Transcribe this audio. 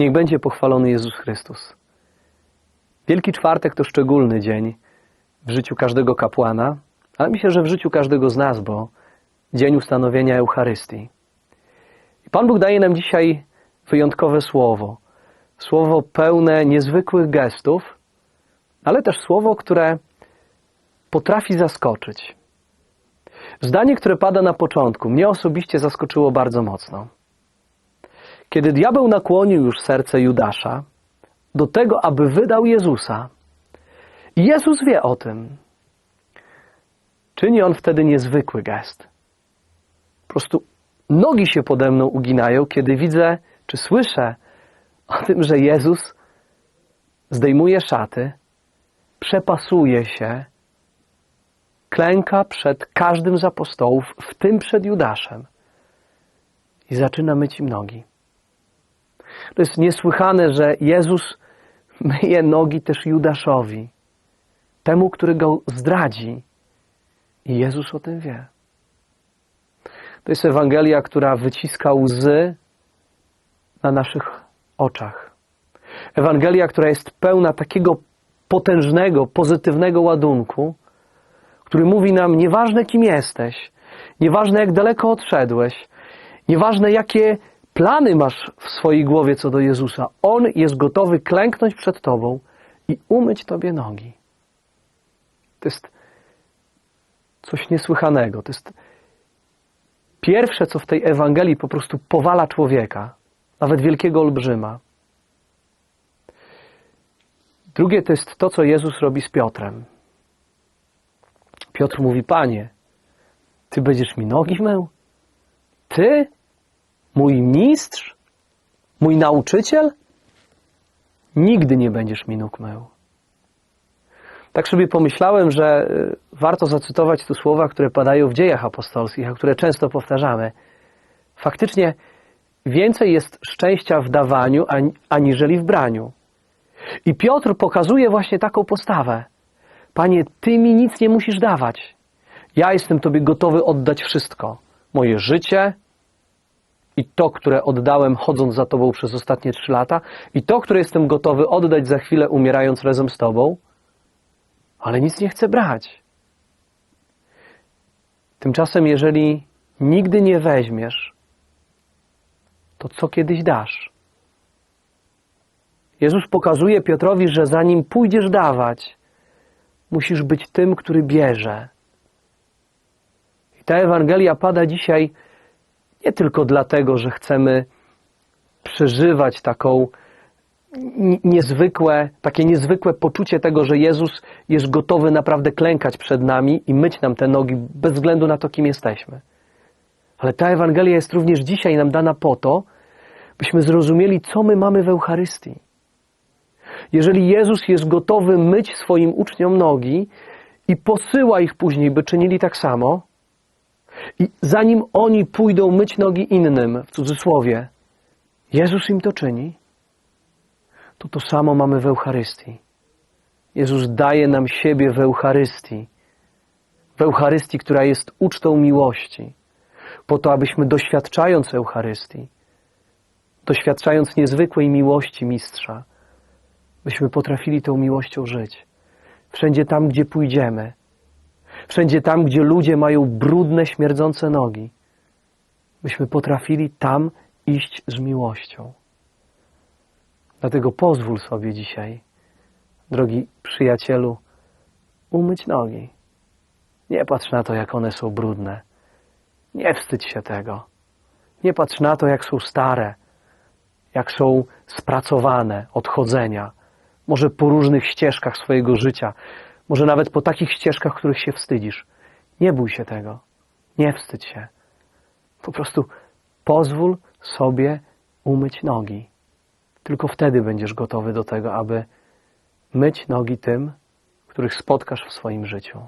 Niech będzie pochwalony Jezus Chrystus. Wielki Czwartek to szczególny dzień w życiu każdego kapłana, ale myślę, że w życiu każdego z nas, bo dzień ustanowienia Eucharystii. I Pan Bóg daje nam dzisiaj wyjątkowe słowo. Słowo pełne niezwykłych gestów, ale też słowo, które potrafi zaskoczyć. Zdanie, które pada na początku, mnie osobiście zaskoczyło bardzo mocno. Kiedy diabeł nakłonił już serce Judasza do tego, aby wydał Jezusa, Jezus wie o tym, czyni on wtedy niezwykły gest. Po prostu nogi się pode mną uginają, kiedy widzę, czy słyszę o tym, że Jezus zdejmuje szaty, przepasuje się, klęka przed każdym z apostołów, w tym przed Judaszem i zaczyna myć im nogi. To jest niesłychane, że Jezus myje nogi też Judaszowi, temu, który go zdradzi. I Jezus o tym wie. To jest Ewangelia, która wyciska łzy na naszych oczach. Ewangelia, która jest pełna takiego potężnego, pozytywnego ładunku, który mówi nam: nieważne kim jesteś, nieważne jak daleko odszedłeś, nieważne jakie plany masz w swojej głowie co do Jezusa, On jest gotowy klęknąć przed Tobą i umyć Tobie nogi. To jest coś niesłychanego. To jest pierwsze, co w tej Ewangelii po prostu powala człowieka, nawet wielkiego olbrzyma. Drugie to jest to, co Jezus robi z Piotrem. Piotr mówi: Panie, ty będziesz mi nogi mył? Ty? Mój mistrz? Mój nauczyciel? Nigdy nie będziesz mi nóg mył. Tak sobie pomyślałem, że y, warto zacytować tu słowa, które padają w dziejach apostolskich, a które często powtarzamy. Faktycznie więcej jest szczęścia w dawaniu aniżeli w braniu. I Piotr pokazuje właśnie taką postawę. Panie, Ty mi nic nie musisz dawać. Ja jestem Tobie gotowy oddać wszystko. Moje życie i to, które oddałem chodząc za Tobą przez ostatnie trzy lata, i to, które jestem gotowy oddać za chwilę umierając razem z Tobą, ale nic nie chcę brać. Tymczasem, jeżeli nigdy nie weźmiesz, to co kiedyś dasz? Jezus pokazuje Piotrowi, że zanim pójdziesz dawać, musisz być tym, który bierze. I ta Ewangelia pada dzisiaj nie tylko dlatego, że chcemy przeżywać taką niezwykłe, takie niezwykłe poczucie tego, że Jezus jest gotowy naprawdę klękać przed nami i myć nam te nogi bez względu na to, kim jesteśmy. Ale ta Ewangelia jest również dzisiaj nam dana po to, byśmy zrozumieli, co my mamy w Eucharystii. Jeżeli Jezus jest gotowy myć swoim uczniom nogi i posyła ich później, by czynili tak samo, i zanim oni pójdą myć nogi innym, w cudzysłowie, Jezus im to czyni, to to samo mamy w Eucharystii. Jezus daje nam siebie w Eucharystii. W Eucharystii, która jest ucztą miłości, po to, abyśmy doświadczając Eucharystii, doświadczając niezwykłej miłości Mistrza, byśmy potrafili tą miłością żyć. Wszędzie tam, gdzie pójdziemy, wszędzie tam, gdzie ludzie mają brudne, śmierdzące nogi, byśmy potrafili tam iść z miłością. Dlatego pozwól sobie dzisiaj, drogi przyjacielu, umyć nogi. Nie patrz na to, jak one są brudne. Nie wstydź się tego. Nie patrz na to, jak są stare, jak są spracowane od chodzenia, może po różnych ścieżkach swojego życia, może nawet po takich ścieżkach, których się wstydzisz. Nie bój się tego. Nie wstydź się. Po prostu pozwól sobie umyć nogi. Tylko wtedy będziesz gotowy do tego, aby myć nogi tym, których spotkasz w swoim życiu.